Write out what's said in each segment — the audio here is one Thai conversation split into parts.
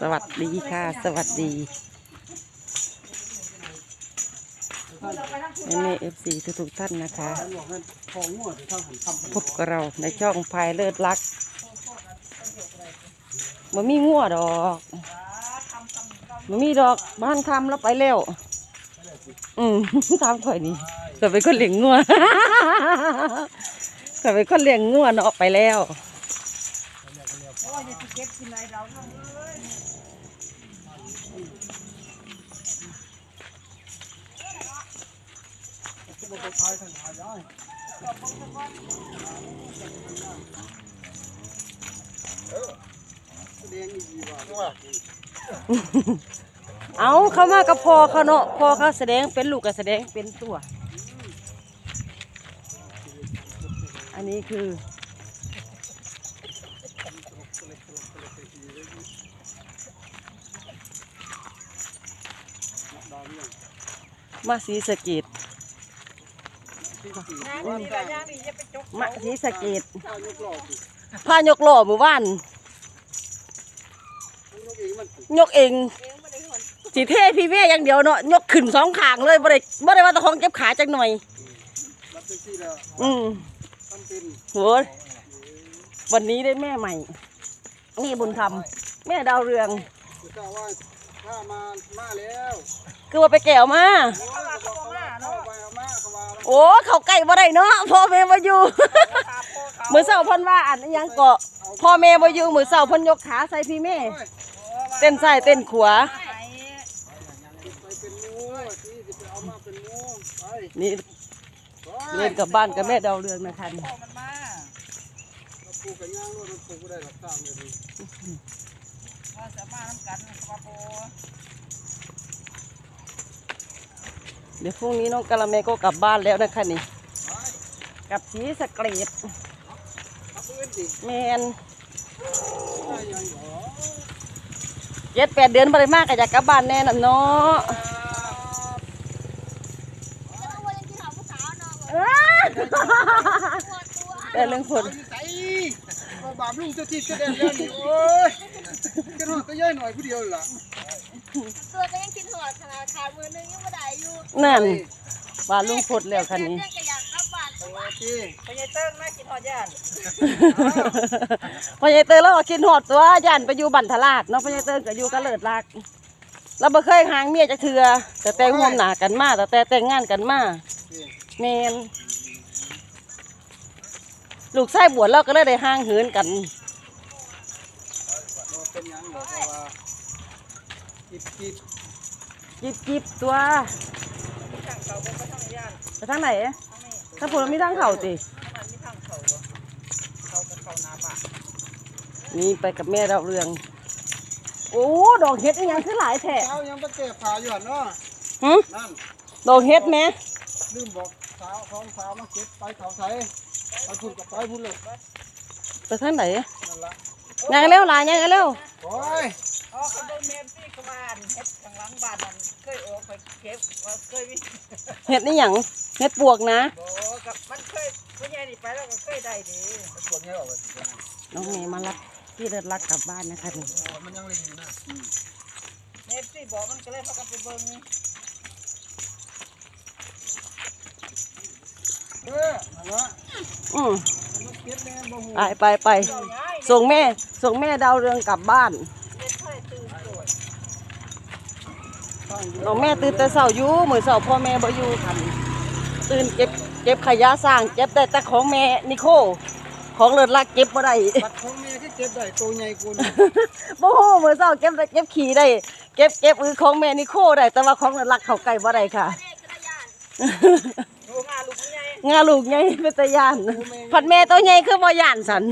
สวัสดีค่ะ สวัสดีแม่เอฟซีทุกๆท่านนะคะพบกับเราในช่องพายเลิศรักมันมีงัวดอกมันมีดอกบ้านคำแล้วไปแล้วอืมตามข่อยนี่ก็เป็นคนเลี้ยงงัวก็เป็นคนเลี้ยงงัวเนาะไปแล้ว เอาเขามากับพอเขาเนาะพอเขาแสดงเป็นลูกก็แสดงเป็นตัว อันนี้คือมาสีสะเกต มาสีสะเกตพายกหล่อมือว่านยกเองสีเท่พี่เม่อย่างเดียวเนาะยกขึ้นสองขางเลยบ่ได้บ่ได้ว่าตะของเก็บขาจักหน่อยรับเป็นที่แล้วอืมทำเป็นโหวันนี้ได้แม่ใหม่ นี่บุญธรรมแม่ดาวเรืองคือทราบว่าถ้ามามาแล้ว คือว่าไปแก้วมา โอ้เขาใกล้บ่ได้เนาะพ่อแม่บ่อยู่มือเสาเพิ่นว่าอันอิหยังเกาะพ่อแม่บ่อยู่มือเสาเพิ่นยกขาใส่พี่แม่เต้นซ้ายเต้นขวา นี่เอามาเป็นหมูไปนี่ไปเล่นกับบ้านกับแม่ดาวเรืองนะคะนี่ เราปลูกกันย่างด้วยมันปลูกก็ได้หลักตามเลยดิเดี๋ยวพรุ่งนี้น้องกะละแมก็กลับบ้านแล้วนะคะนี่กลับสีสะเกรดเอาปืนดิแมนได้ยังเหรอเจ็ดแปดเดือนบ่ได้มากก็อยากกลับบ้านแน่น่ะเนาะอ้าแต่เรื่องคนเอาอยู่ใส่เอาบาปลุงเจ้าที่เสด็จแล้วนี่โอ้ยกันหอดตะย่อยหน่อยผู้เดียวล่ะตัวก็ยังคิดหอด ขนาดขาดมือนึงยังไม่ได้อยู่นั่นบ้านลุงพดแล้วคันนี้ยังก็อยากกลับบ้านโอเคพ่อใหญ่เตอร์เราก็กินหอดตัวย่านไปอยู่บันทลาดเนาะพ่อใหญ่เตอร์ก็อยู่กะเลิดรักเราบ่เคยห่างเมียจักเทือแต่แต่งร่วมหน้ากันมาแต่แต่แต่งงานกันมาแมนลูกชายบวชเราก็เลยได้ห่างเหินกันเราเป็นหยังเหรอเพราะว่ากิบกิบ จิบจิบตัวไปทางไหนถ้าผลไม่ทางเขาตินี่ไปกับแม่เราวเรือง โอ้ดอกเห็ดอีหยังคือหลายแท้เช้ายังไปเก็บผ่าอยู่หั่นเนาะหึนั่นดอกเห็ดแหม่ลืมบอกสาวท้องสาวมาเก็บไปเขาใส่ไปพุ่นกับไปพุ่นเลยไปทางไหนนั่นละยังเร็วหลายยังเร็วโอ้ยอ๋อเขาเดิ นเมนที่กบานเฮ็ดทางหลังบ้านนั่นเคยออกไปเก็บว่าเคยมีเห็ดนี่หยังเห็ดปวกนะบ่กับมันเคยผู้ใหญ่นี่ไปแล้วก็เคยได้ดีปวดเงี้ยออกไปสิน้องเมย์มารับที่เดินรักกลับบ้านนะคะนี่มันยังเล็งอยู่นะเฮ็ดสิบอกมันก็เลยพากันไปเบิ่งเออนั่นละอืมมันเก็บแน่บ่หูไปไปไปเจ้าย้ายส่งแม่ส่งแม่ดาวเรืองกลับบ้าน เฮ็ดค่อยตื่นตัว ตั้งอยู่ น้องแม่ตื่นแต่เช้าอยู่มื้อเช้าพ่อแม่บ่อยู่คันตื่นเก็บเก็บขยะสร้างเก็บได้แต่ของแม่นิโค ของเลิศรักเก็บบ่ได้บัดของแม่ที่เก็บได้ตัวใหญ่กว่านี้บ่ฮู้มื้อเช้าเก็บได้เก็บขี้ได้ เก็บเก็บอือของแม่นิโคได้แต่ว่าของเลิศรักเข้าใกล้บ่ได้ค่ะเด็กกระยานดูงานลูกผู้ใหญ่งาลูกใหญ่เป็นตาย่านผัดแม่ตัวใหญ่คือบ่ย่านสัน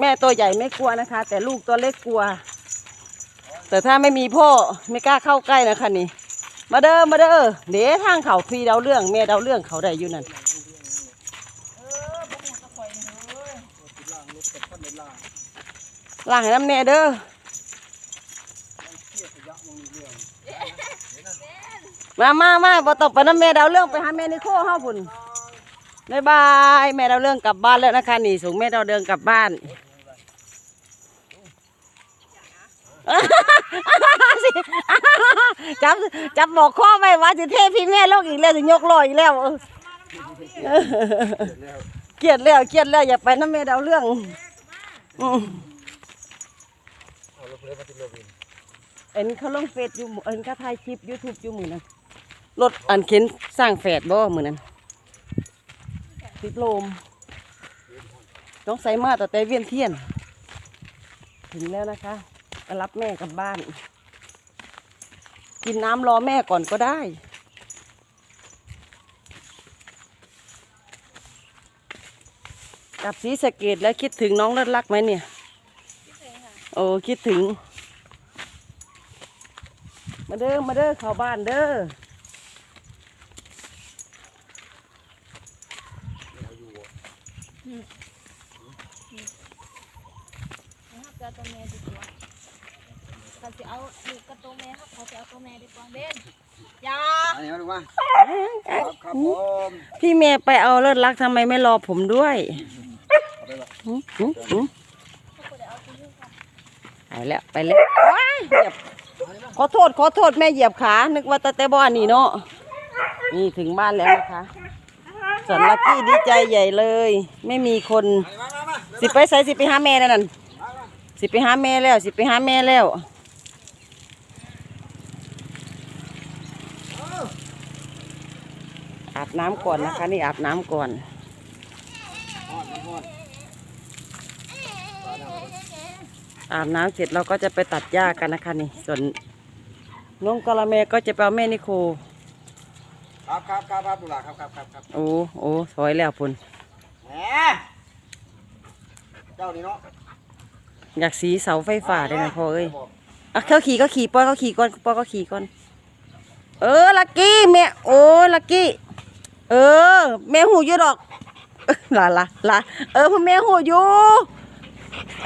แม่ตัวใหญ่ไม่กลัวนะคะ แต่ลูกตัวเล็กกลัว แต่ถ้าไม่มีพ่อไม่กล้าเข้าใกล้นะคะนี่ มาเด้อมาเด้อเดี๋ยวทางเขาฟรีดาเรื่องแม่ดาเรื่องเขาได้อยู่นั่นล่างรถกับท่านในล่างล้างให้น้ำแน่เด้อเกี่ยวขยะมองเรื่อมามามาบ่ต้องไปน้ำแม่ดาวเรื่องไปหาแม่นิโคเฮาพุ่นบายบาย แม่ดาวเรื่องกลับบ้านแล้วนะคะนี่ส่งแม่ดาวเรืองกลับบ้าน เสิ จับจับบอกข้อไว้ว่าจะเทพี่แม่โลกอีกแล้วจะยกลอยอีกแล้วเกลียดแล้วเกลียดแล้วอย่าไปน้ำแม่ดาวเรื่องอืมเอ็นเขาลงเฟซอยู่เอ็นเขาถ่ายคลิปยูทูบอยู่มือนั้นรถอันเข็นสร้างแฝดบ่มือนั้นติดลมต้องใส่มาแต่แต่เวียนเทียน ถึงแล้วนะคะรับแม่กลับบ้าน กินน้ำรอแม่ก่อนก็ได้ กลับสีสะเกตแล้วคิดถึงน้องเลิศรักไหมเนี่ยโอ้คิดถึง มาเด้อมาเด้อเข้าบ้านเด้อนะครับจะเอาตัวแม่ดีกว่า เขาจะเอาลูกกับตัวแม่ครับเขาจะเอาตัวแม่ดีกว่าเบนอยาอันนี้มาดูว่าครับครับผมพี่เมย์ไปเอาเลิศรักทำไมไม่รอผมด้วยเอาไปละหืมหืมหืมเขาจะเอาตัวลูกค่ะไปแล้วไปแล้วว้ายเหยียบขอโทษขอโทษแม่เหยียบขานึกว่าตะแต่บ้านนี่เนาะนี่ถึงบ้านแล้วนะคะส่วนลักกี้ดีใจใหญ่เลย ไม่มีคนมามามาสิไปใส่สิไปหาแม่แล้วนั่นสิไปหาแม่แล้ว สิไปหาแม่แล้ว อาบน้ำก่อนนะคะ นี่อาบน้ำก่อนอาบน้ำเสร็จเราก็จะไปตัดหญ้ากันนะคะนี่ ส่วนน้องกะละแมก็จะไปเอาแม่นิโคครับครับครับครับดูหล่ะครับครับครับครับโอ้โอ้ถอยแล้วพุ่นแหมเจ้านี่เนาะอยากสีเสาไฟฟ้าด้วยนะพ่อเอ้ยอะเขาขี่ก็ขี่ปอยก็ขี่ก่อนปอยก็ขี่ก่อน เออลักกี้แม่โอ้ลักกี้ เออ แม่หูอยู่ดอกลาลาลาเออพ่อแม่หูอยู่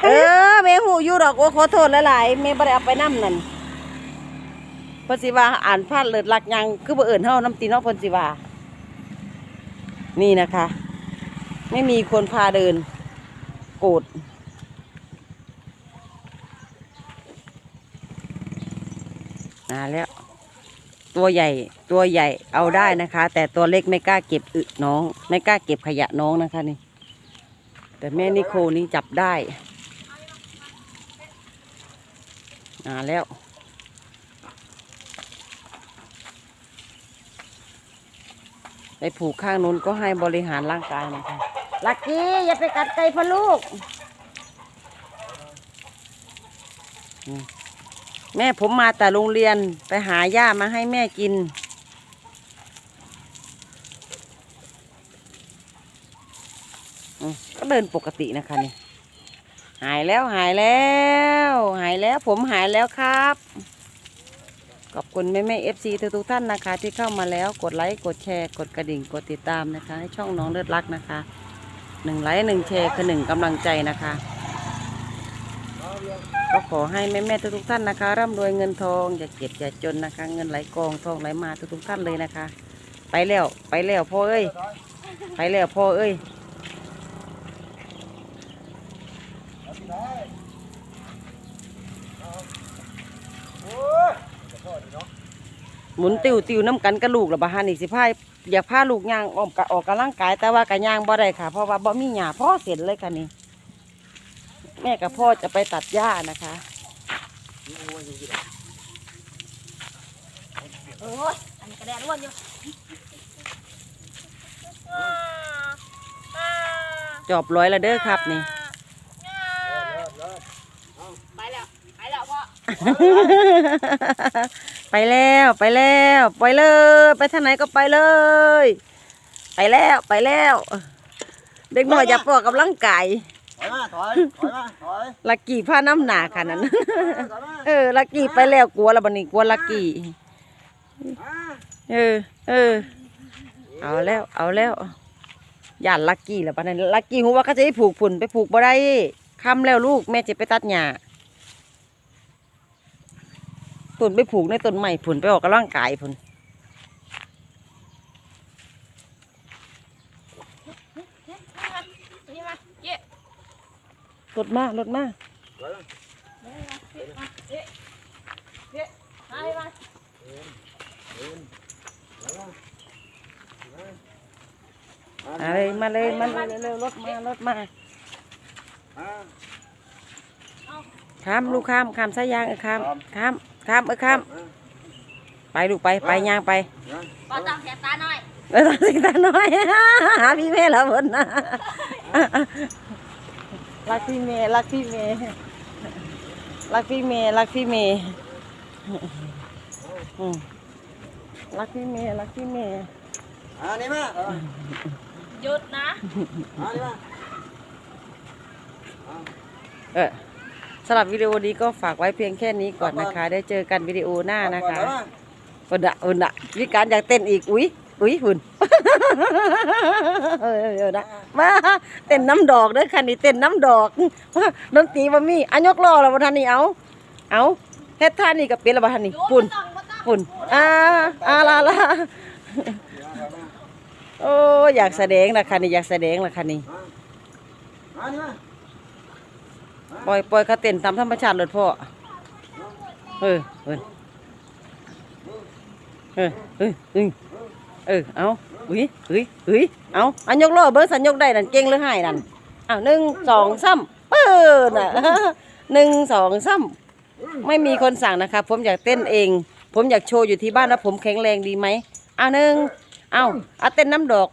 เออแม่หูอยู่ดอกโอ้ขอโทษหลายๆแม่บ่ได้เอาไปน้ำนั่นเพิ่นสิว่าอ่านพลาดเลิศลักยังคือบ่เอิ้นเฮาน้ำตีเนาะเพิ่นสิว่านี่นะคะ ไม่มีคนพาเดิน โกรธมาแล้ว ตัวใหญ่ตัวใหญ่เอาได้นะคะ แต่ตัวเล็กไม่กล้าเก็บอึน้อง ไม่กล้าเก็บขยะน้องนะคะนี่ แต่แม่นิโคนี่จับได้มาแล้วไปผูกข้างนู้นก็ให้บริหารร่างกายนะคะลักกี้อย่าไปกัดไก่พ่อลูกอืม แม่ผมมาแต่โรงเรียนไปหาหญ้ามาให้แม่กิน ก็เดินปกตินะคะนี่หายแล้วหายแล้ว หายแล้วผมหายแล้วครับ ขอบคุณแม่แม่เอฟซีทุกท่านนะคะ ที่เข้ามาแล้วกดไลค์กดแชร์กดกระดิ่งกดติดตามนะคะ ให้ช่องน้องเลือดรักนะคะหนึ่งไลค์หนึ่งแชร์คือหนึ่งกำลังใจนะคะ ก็ขอให้แม่แม่ๆทุกๆท่านนะคะ ร่ำรวยเงินทองอย่าเก็บอย่าจนนะคะ เงินไหลกองทองไหลมาทุกๆท่านเลยนะคะ ไปแล้วไปแล้วพ่อเอ้ย ไปแล้วพ่อเอ้ยหมุนติวติวน้ำกันกับลูกหรือบ้านี่สิพายอยากพาลูกย่างออกกะออกกำลังกาย แต่ว่ากะย่างบ่ได้ค่ะ เพราะว่าบ่มีหญ้าพ่อเสร็จเลยค่ะนี่ แม่กับพ่อจะไปตัดหญ้านะคะโอ้ยอันนี้กระแดดร่วนอยู่จอบร้อยละเด้อครับนี่ ไปแล้ว ไปแล้วพ่อ ไปแล้วไปแล้วไปเลย ไปทางไหนก็ไปเลย ไปแล้วไปแล้ว เด็กน้อยอย่าปอกกำลังกายถอย มาถอยถอยมาถอยลักกี้ผ้าน้ำหนาค่ะนั้น ถอยมาเออ ลักกี้ไปแล้วกลัวแล้วบันนี้กลัวลักกี้ มาเออ เออ เอาแล้ว เอาแล้วย่านลักกี้แล้วปะนั้นลักกี้หัวาเขาจะให้ผูกผุ่นไปผูกบ่ได้คำแล้วลูกแม่จะไปตัดหญ้าตุนไปผูกในต้นใหม่ผุ่นไปออกกำลังกายผุ่น นี่มาเย่ รถมารถมาถอยมาพี่มาเอ๊ะเอ๊ะมาเลยมามาเลยมาเลยมาเลยเร็วๆรถมารถมาอ่าข้ามลูกข้ามข้ามสายยางเออข้ามข้ามข้ามเออข้ามไปลูกไปไปย่างไปปอต้องแสบตาหน่อยเออสิตาน้อยหาพี่เมย์แล้วบนนะ รักพี่เมย์รักพี่เมย์รักพี่เมย์รักพี่เมย์อืมรักพี่เมย์รักพี่เมย์อ่านี่มาเออหยุดนะอ่านี่มาเออสำหรับวิดีโอนี้ก็ฝากไว้เพียงแค่นี้ก่อนนะคะ ได้เจอกันวิดีโอหน้านะคะอุ่นอะอุ่นอะวิการอยากเต้นอีก อุ้ย อุ้ยหุ่นเออเออเออนะมาเต้นน้ำดอกเด้อคันนี้เต้นน้ำดอกดนตรีบ่มีอันยกล้อแล้วบ่ทันนี่เอาเอาเฮ็ดท่านี่กับเป็นแล้วบ่ทันนี่หยุดปุ่นบ่ต้องบ่ต้องปุ่นอ่าอ่าลาลาโอ้อยากแสดงนะคันนี้อยากแสดงละคันนี้อ่านี่มาปล่อยปล่อยเขาเต้นตามธรรมชาติเลยพ่อเออเออเออเออ เออ เอาอุ้ยอุ้ยอุ้ยเอาอันยกล้อเบิ้งสันยกได้นั่นเก่งหรือให้นั่นอ้าวหนึ่งสองซ้ำเปิดน่ะหนึ่งสองซ้ำไม่มีคนสั่งนะคะผมอยากเต้นเอง ผมอยากโชว์อยู่ที่บ้านว่าผมแข็งแรงดีไหมอ้าวหนึ่งเอาเอาเต้นน้ำดอก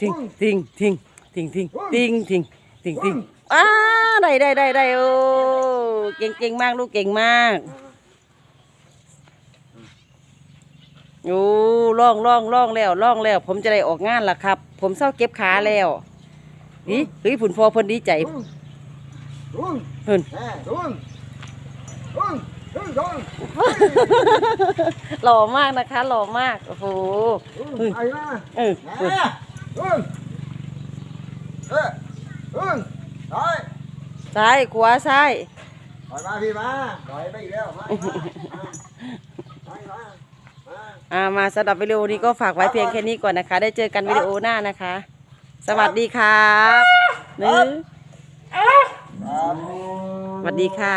ทิ้งทิ้งทิ้งทิ้งทิ้งทิ้งทิ้งทิ้งทิ้งอ้าได้ได้ได้ได้โอ้เก่งเก่งมากลูกเก่งมาก โอ้ล่องล่องล่องแล้วล่องแล้ว ผมจะได้ออกงานละครับ ผมเศร้าเก็บขาแล้วนี่เฮ้ยผุนพอเพนดีใจลุงเพิ่นแม่ลุงลุงลุงลุงหล่อมากนะคะ หล่อมาก โอ้โหลุงไอ้มาเออแม่ลุงเออลุงถอยซ้ายขวาซ้ายถอยมาพี่มาถอยไปอีกแล้วมามามามา อ่ามาสำหรับวิดีโอนี้ก็ฝากไว้เพียงแค่นี้ก่อนนะคะ ได้เจอกันวิดีโอหน้านะคะ สวัสดีครับหนึ่งสวัสดีค่ะ